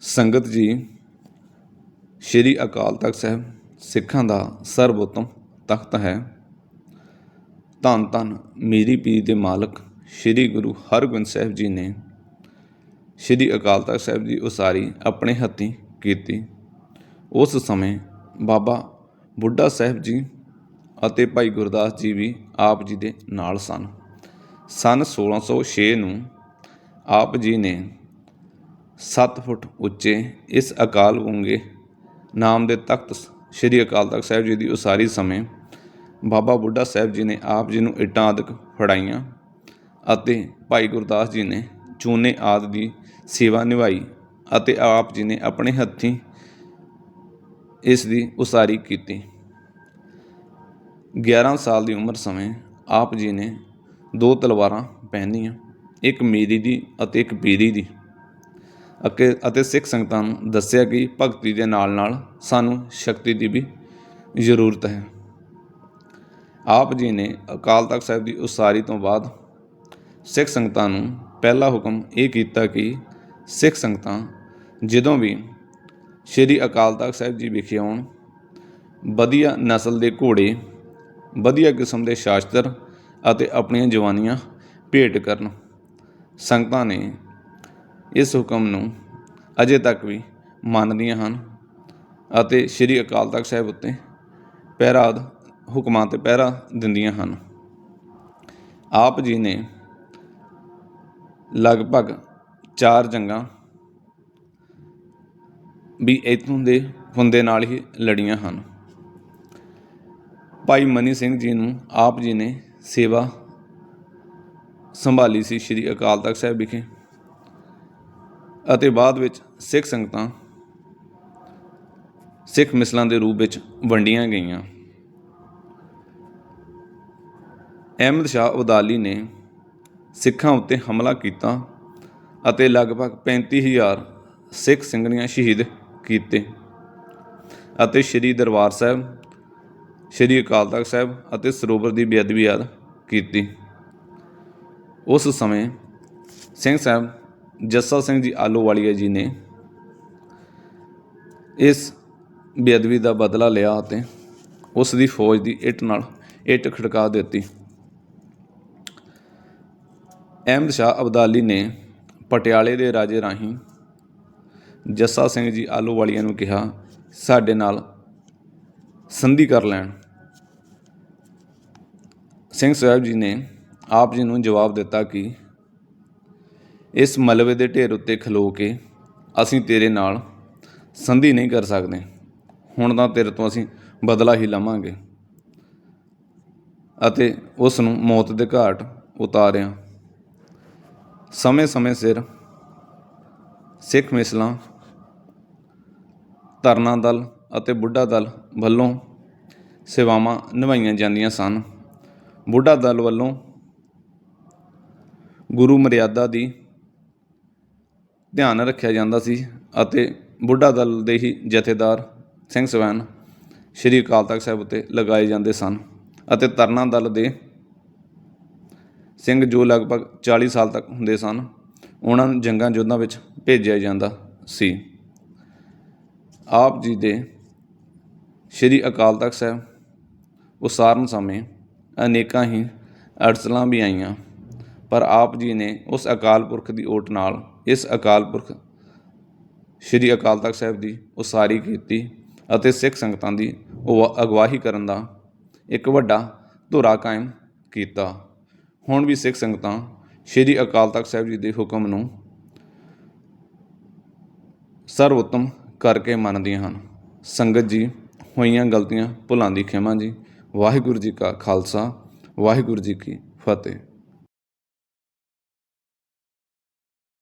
ਸੰਗਤ ਜੀ, ਸ਼੍ਰੀ ਅਕਾਲ ਤਖਤ ਸਾਹਿਬ, ਸਿੱਖਾਂ ਦਾ ਸਰਵੋਤਮ ਤਖਤ ਹੈ। ਧੰਨ ਧੰਨ ਮੀਰੀ ਪੀਰ ਦੇ ਮਾਲਕ ਸ਼੍ਰੀ ਗੁਰੂ ਹਰਗੋਬਿੰਦ ਸਾਹਿਬ ਜੀ ਨੇ ਸ਼੍ਰੀ ਅਕਾਲ ਤਖਤ ਸਾਹਿਬ ਦੀ ਉਸਾਰੀ ਆਪਣੇ ਹੱਥੀਂ ਕੀਤੀ। ਉਸ ਸਮੇਂ ਬਾਬਾ ਬੁੱਢਾ ਸਾਹਿਬ ਜੀ ਅਤੇ ਭਾਈ ਗੁਰਦਾਸ ਜੀ ਵੀ ਆਪ ਜੀ ਦੇ ਨਾਲ ਸਨ। ਸਨ 1606 ਨੂੰ ਆਪ ਜੀ ਨੇ 7 ਫੁੱਟ ਉੱਚੇ ਇਸ ਅਕਾਲ ਵੰਗੇ ਨਾਮ ਦੇ ਤਖਤ ਸ੍ਰੀ ਅਕਾਲ ਤਖਤ ਸਾਹਿਬ ਜੀ ਦੀ ਉਸਾਰੀ ਸਮੇਂ ਬਾਬਾ ਬੁੱਢਾ ਸਾਹਿਬ ਜੀ ਨੇ ਆਪ ਜੀ ਨੂੰ ਇੱਟਾਂ ਆਦਿਕ ਫੜਾਈਆਂ ਅਤੇ ਭਾਈ ਗੁਰਦਾਸ ਜੀ ਨੇ ਚੂਨੇ ਆਦਿ ਦੀ ਸੇਵਾ ਨਿਭਾਈ ਅਤੇ ਆਪ ਜੀ ਨੇ ਆਪਣੇ ਹੱਥੀਂ ਇਸ ਦੀ ਉਸਾਰੀ ਕੀਤੀ। 11 ਸਾਲ ਦੀ ਉਮਰ ਸਮੇਂ ਆਪ ਜੀ ਨੇ ਦੋ ਤਲਵਾਰਾਂ ਪਹਿਨੀਆਂ, ਇੱਕ ਮੀਰੀ ਦੀ ਅਤੇ ਇੱਕ ਬੀਰੀ ਦੀ। ਅਤੇ ਅਤੇ ਸਿੱਖ ਸੰਗਤਾਂ ਨੂੰ ਦੱਸਿਆ ਕਿ ਭਗਤੀ ਦੇ ਨਾਲ ਨਾਲ ਸਾਨੂੰ ਸ਼ਕਤੀ ਦੀ ਵੀ ਜ਼ਰੂਰਤ ਹੈ। ਆਪ ਜੀ ਨੇ ਅਕਾਲ ਤਖਤ ਸਾਹਿਬ ਦੀ ਉਸਾਰੀ ਤੋਂ ਬਾਅਦ ਸਿੱਖ ਸੰਗਤਾਂ ਨੂੰ ਪਹਿਲਾ ਹੁਕਮ ਇਹ ਕੀਤਾ ਕਿ ਸਿੱਖ ਸੰਗਤਾਂ ਜਦੋਂ ਵੀ ਸ਼੍ਰੀ ਅਕਾਲ ਤਖਤ ਸਾਹਿਬ ਜੀ ਵਿਖੇ ਆਉਣ, ਵਧੀਆ ਨਸਲ ਦੇ ਘੋੜੇ, ਵਧੀਆ ਕਿਸਮ ਦੇ ਸ਼ਾਸਤਰ ਅਤੇ ਆਪਣੀਆਂ ਜਵਾਨੀਆਂ ਭੇਟ ਕਰਨ। ਸੰਗਤਾਂ ਨੇ ਇਸ ਹੁਕਮ ਨੂੰ ਅਜੇ ਤੱਕ ਵੀ ਮੰਨਦੀਆਂ ਹਨ ਅਤੇ ਸ਼੍ਰੀ ਅਕਾਲ ਤਖਤ ਸਾਹਿਬ ਉੱਤੇ ਪਹਿਰਾ ਹੁਕਮਾਂ ਤੇ ਪਹਿਰਾ ਦਿੰਦੀਆਂ ਹਨ। ਆਪ ਜੀ ਨੇ ਲਗਭਗ ਚਾਰ ਜੰਗਾਂ ਵੀ ਇਥੋਂ ਦੇ ਹੁੰਦੇ ਨਾਲ ਹੀ ਲੜੀਆਂ ਹਨ। ਭਾਈ ਮਨੀ ਸਿੰਘ ਜੀ ਨੂੰ ਆਪ ਜੀ ਨੇ ਸੇਵਾ ਸੰਭਾਲੀ ਸੀ ਸ਼੍ਰੀ ਅਕਾਲ ਤਖਤ ਸਾਹਿਬ ਵਿਖੇ। ਅਤੇ ਬਾਅਦ ਵਿੱਚ ਸਿੱਖ ਸੰਗਤਾਂ ਸਿੱਖ ਮਿਸਲਾਂ ਦੇ ਰੂਪ ਵਿੱਚ ਵੰਡੀਆਂ ਗਈਆਂ। ਅਹਿਮਦ ਸ਼ਾਹ ਅਬਦਾਲੀ ਨੇ ਸਿੱਖਾਂ ਉੱਤੇ ਹਮਲਾ ਕੀਤਾ ਅਤੇ ਲਗਭਗ 35000 ਸਿੱਖ ਸਿੰਘਣੀਆਂ ਸ਼ਹੀਦ ਕੀਤੇ ਅਤੇ ਸ੍ਰੀ ਦਰਬਾਰ ਸਾਹਿਬ, ਸ੍ਰੀ ਅਕਾਲ ਤਖਤ ਸਾਹਿਬ ਅਤੇ ਸਰੋਵਰ ਦੀ ਬੇਅਦਬੀ ਆਦ ਕੀਤੀ। ਉਸ ਸਮੇਂ ਸਿੰਘ ਸਾਹਿਬ ਜੱਸਾ ਸਿੰਘ ਜੀ ਆਲੋਵਾਲੀਆ ਜੀ ਨੇ ਇਸ ਬੇਅਦਬੀ ਦਾ ਬਦਲਾ ਲਿਆ ਅਤੇ ਉਸ ਦੀ ਫੌਜ ਦੀ ਇੱਟ ਨਾਲ ਇੱਟ ਖੜਕਾ ਦਿੱਤੀ। ਅਹਿਮਦ ਸ਼ਾਹ ਅਬਦਾਲੀ ਨੇ ਪਟਿਆਲੇ ਦੇ ਰਾਜੇ ਰਾਹੀਂ ਜੱਸਾ ਸਿੰਘ ਜੀ ਆਲੋਵਾਲੀਆ ਨੂੰ ਕਿਹਾ, ਸਾਡੇ ਨਾਲ ਸੰਧੀ ਕਰ ਲੈਣ। ਸਿੰਘ ਸਾਹਿਬ ਜੀ ਨੇ ਆਪ ਜੀ ਨੂੰ ਜਵਾਬ ਦਿੱਤਾ ਕਿ ਇਸ ਮਲਬੇ ਦੇ ਢੇਰ ਉੱਤੇ ਖਲੋ ਕੇ ਅਸੀਂ ਤੇਰੇ ਨਾਲ ਸੰਧੀ ਨਹੀਂ ਕਰ ਸਕਦੇ। ਹੁਣ ਤਾਂ ਤੇਰੇ ਤੋਂ ਅਸੀਂ ਬਦਲਾ ਹੀ ਲਵਾਂਗੇ। ਅਤੇ ਉਸ ਨੂੰ ਮੌਤ ਦੇ ਘਾਟ ਉਤਾਰਿਆ। ਸਮੇਂ-ਸਮੇਂ ਸਿਰ ਸਿੱਖ ਮਿਸਲਾਂ, ਧਰਨਾ ਦਲ ਅਤੇ ਬੁੱਢਾ ਦਲ ਵੱਲੋਂ ਸੇਵਾਵਾਂ ਨਿਭਾਈਆਂ ਜਾਂਦੀਆਂ ਸਨ। ਬੁੱਢਾ ਦਲ ਵੱਲੋਂ ਗੁਰੂ ਮਰਿਆਦਾ ਦੀ ਧਿਆਨ ਰੱਖਿਆ ਜਾਂਦਾ ਸੀ ਅਤੇ ਬੁੱਢਾ ਦਲ ਦੇ ਹੀ ਜਥੇਦਾਰ ਸਿੰਘ ਸਵੈਨ ਸ਼੍ਰੀ ਅਕਾਲ ਤਖਤ ਸਾਹਿਬ ਉੱਤੇ ਲਗਾਏ ਜਾਂਦੇ ਸਨ ਅਤੇ ਤਰਨਾ ਦਲ ਦੇ ਸਿੰਘ ਜੋ ਲਗਭਗ 40 ਸਾਲ ਤੱਕ ਹੁੰਦੇ ਸਨ, ਉਹਨਾਂ ਨੂੰ ਜੰਗਾਂ ਯੁੱਧਾਂ ਵਿੱਚ ਭੇਜਿਆ ਜਾਂਦਾ ਸੀ। ਆਪ ਜੀ ਦੇ ਸ਼੍ਰੀ ਅਕਾਲ ਤਖਤ ਸਾਹਿਬ ਉਸਾਰਨ ਸਮੇਂ ਅਨੇਕਾਂ ਹੀ ਅੜਸਲਾਂ ਵੀ ਆਈਆਂ। ਪਰ ਆਪ ਜੀ ਨੇ ਉਸ ਅਕਾਲ ਪੁਰਖ ਦੀ ਓਟ ਨਾਲ, ਇਸ ਅਕਾਲ ਪੁਰਖ ਸ਼੍ਰੀ ਅਕਾਲ ਤਖਤ ਸਾਹਿਬ ਦੀ ਉਸਾਰੀ ਕੀਤੀ ਅਤੇ ਸਿੱਖ ਸੰਗਤਾਂ ਦੀ ਉਹ ਅਗਵਾਈ ਕਰਨ ਦਾ ਇੱਕ ਵੱਡਾ ਧੁਰਾ ਕਾਇਮ ਕੀਤਾ। ਹੁਣ ਵੀ ਸਿੱਖ ਸੰਗਤਾਂ ਸ਼੍ਰੀ ਅਕਾਲ ਤਖਤ ਸਾਹਿਬ ਜੀ ਦੇ ਹੁਕਮ ਨੂੰ ਸਰਵੋਤਮ ਕਰਕੇ ਮੰਨਦੀਆਂ ਹਨ। ਸੰਗਤ ਜੀ, ਹੋਈਆਂ ਗਲਤੀਆਂ ਭੁੱਲਾਂ ਦੀ ਖਿਮਾ ਜੀ, ਵਾਹਿਗੁਰੂ ਜੀ ਕਾ ਖਾਲਸਾ, ਵਾਹਿਗੁਰੂ ਜੀ ਕੀ ਫਤਿਹ।